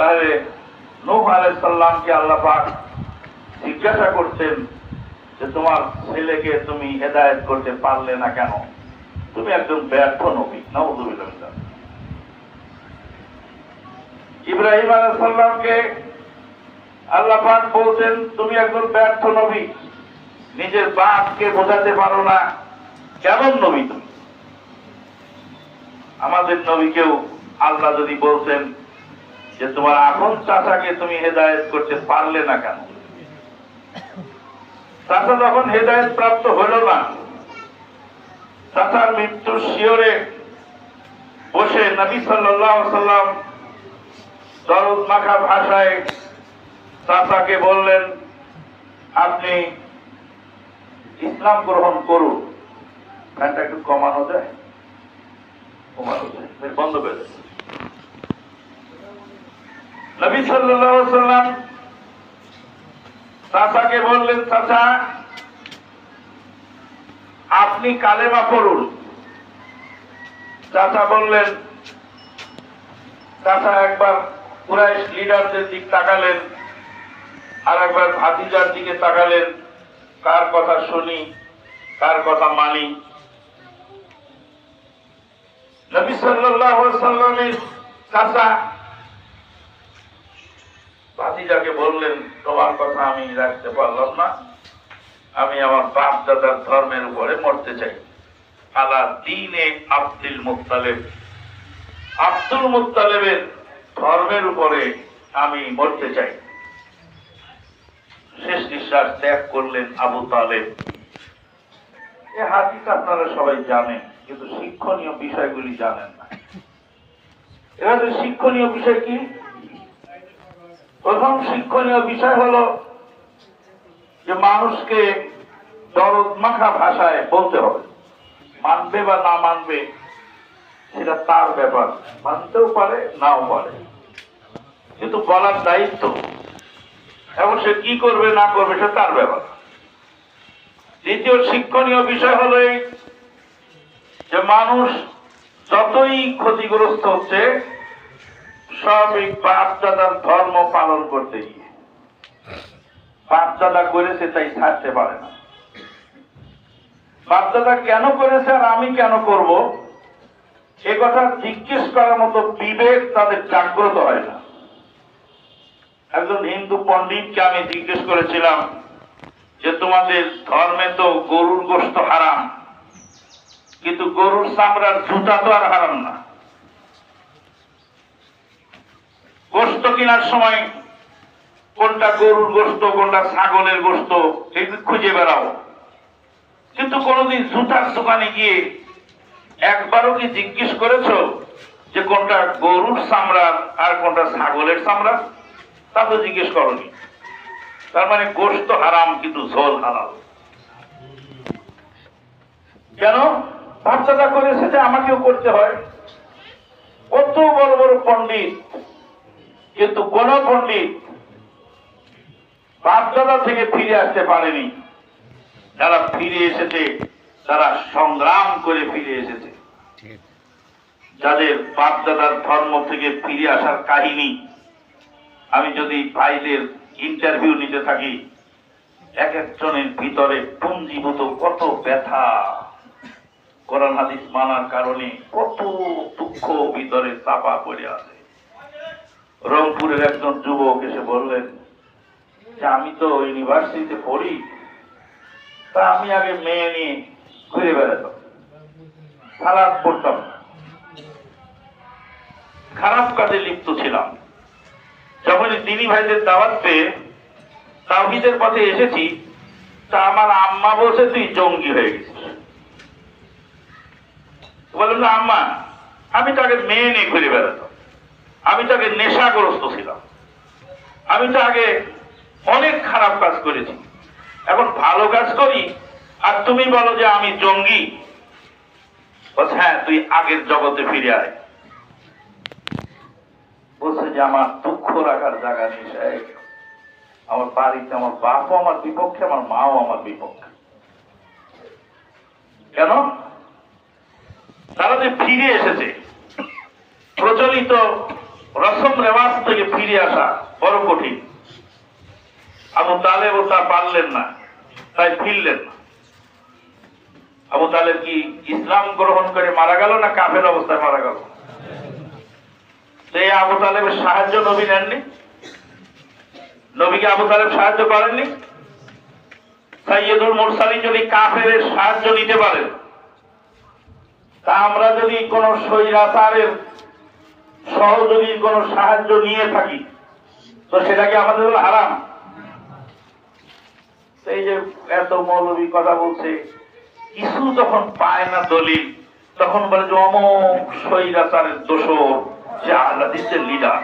তাহলে নূহ আলাইসাল্লামকে আল্লাহ পাক জিজ্ঞাসা করছেন যে তোমার ছেলেকে তুমি হেদায়েত করতে পারলে না কেন? তুমি একজন ব্যর্থ নবী নবদুবিল্লাহ ইব্রাহিম আলাইসাল্লামকে আল্লাহ পাক বলছেন, তুমি একজন ব্যর্থ নবী, নিজের বাপকে বোঝাতে পারো না, কেমন নবী তুমি? আমাদের নবীকেও আল্লাহ যদি বলতেন যে তোমার আপন চাচাকে তুমি হেদায়েত করতে পারলে না কেন? চাচা যখন হেদায়েত প্রাপ্ত হলো না, চাচার মৃত্যুর শিওরে বসে নবী সাল্লাম দরদ মাখা ভাষায় চাচাকে বললেন, আপনি ইসলাম গ্রহণ করুন। ফ্যানটা একটু কমানো যায়? কমানো যায়? বন্ধ করে দেয় নবী সাল্লাম চাচাকে বললেন, চাচা, আপনি কালেমা পড়ুন। চাচা বললেন, চাচা, একবার কুরাইশ লিডারদের দিক তাকালেন আর একবার ভাতিজার দিকে তাকালেন। কার কথা শুনি, কার কথা মানি? নবী আলাইহি সাল্লামের চাচা ভাতিজাকে বললেন তোমার কথা আমি রাখতে পারলাম না। আমি আমার বাপ দাদার ধর্মের উপরে মরতে চাই। আলা দিনে আব্দুল মুত্তালেব। আব্দুল মুত্তালেবের ধর্মের উপরে আমি মরতে চাই। শেষ নিঃশ্বাস ত্যাগ করলেন আবু তালেব। এ হাদিস আপনারা সবাই জানেন, কিন্তু শিক্ষণীয় বিষয়গুলি জানেন না। এবার শিক্ষণীয় বিষয় কি? প্রথম শিক্ষণীয় বিষয় হলো যে মানুষকে দরদ মাখা ভাষায় বলতে হবে। মানবে বা না মানবে, সেটা তার ব্যাপার। মানতেও পারে, নাও পারে। কিন্তু বলার দায়িত্ব, এবং সে কি করবে, না করবে সে তার ব্যাপার। দ্বিতীয় শিক্ষণীয় বিষয় হলো যে মানুষ যতই ক্ষতিগ্রস্ত হচ্ছে এই বাপদাদার ধর্ম পালন করতে গিয়ে। বাপদাদা করেছে তাই ছাড়তে পারে না। বাপদাদা কেন করেছে আর আমি কেন করব? এ কথা জিজ্ঞেস করার মতো বিবেক তাদের জাগ্রত হয় না। একজন হিন্দু পণ্ডিতকে আমি জিজ্ঞেস করেছিলাম যে, তোমাদের ধর্মে তো গরুর গোস্ত হারাম, কিন্তু গরুর চামড়ার জুতা তো আর হারাম না গোস্ত কেনার সময় কোনটা গরুর গোস্ত, কোনটা ছাগলের গোস্ত এই খুঁজে বেড়াও। কিন্তু কোনোদিন জুতার দোকানে গিয়ে একবারও কি জিজ্ঞেস করেছ যে কোনটা গরুর চামড়ার আর কোনটা ছাগলের চামড়া? তা তো জিজ্ঞেস করনি। তার মানে গোস্ত হারাম, কিন্তু ঝোল হারাম। কেন? বাচ্চাটা করেছে যে আমাকেও করতে হয়। কত বড় বড় পণ্ডিত কিন্তু কোন পণ্ডিত বাপদাদা থেকে ফিরে আসতে পারেনি। যারা ফিরে এসেছে তারা সংগ্রাম করে ফিরে এসেছে। যাদের বাপদাদার ধর্ম থেকে ফিরে আসার কাহিনী আমি যদি ভাইদের ইন্টারভিউ নিতে থাকি এক একজনের ভিতরে পুঞ্জীভূত কত ব্যথা কোরআন হাদিস মানার কারণে কত দুঃখ ভিতরে চাপা পড়ে আছে। রংপুরের একজন যুবক এসে বললেন, যে আমি তো ইউনিভার্সিটিতে পড়ি, তা আমি আগে মেয়ে নিয়ে ঘুরে বেড়াতাম। সালাদ পড়তাম খারাপ কাজে লিপ্ত ছিলাম। যখন দিনী ভাইদের দাওয়াত পেয়ে তাওহিদের পথে এসেছি, তা আমার আম্মা বলছে, তুই জঙ্গি হয়ে গেছিস। বললাম, না আম্মা, আমি তো আগে মেয়ে নিয়ে ঘুরে বেড়াতাম। আমি তো আগে নেশাগ্রস্ত ছিলাম। আমি তো আগে অনেক খারাপ কাজ করেছি। এখন ভালো কাজ করি, আর তুমি বলো যে আমি জঙ্গি। হ্যাঁ তুই আগের জগতে ফিরে আয়। বলছে যে, আমার দুঃখ রাখার জায়গা নেই আমার বাড়িতে আমার বাপও আমার বিপক্ষে, আমার মাও আমার বিপক্ষে। কেন? তারা যে ফিরে এসেছে, প্রচলিত রসম রেওয়াজ থেকে ফিরে আসা বড় কঠিন। আবু তালেব তা পারলেন না, তাই ফিরলেন না। আবু তালেব কি ইসলাম গ্রহণ করে মারা গেল না কাফের অবস্থায় মারা গেল? এই আবু তালেবের সাহায্য নবী নেননি? নবীকে আবু তালেব সাহায্য করেননি? সাইয়দুল মুরসালিন যদি কাফের সাহায্য নিতে পারেন, তা আমরা যদি কোন স্বৈরাচারের সহযোগীর কোন সাহায্য নিয়ে থাকি, তো সেটা কি আমাদের জন্য হারাম? এই যে এত মৌলবী কথা বলছে, কিছু যখন পায় না দলিল, তখন বলে যে অমক সৈরাচারের দোষর সে আহ্লাদিসের লিডার।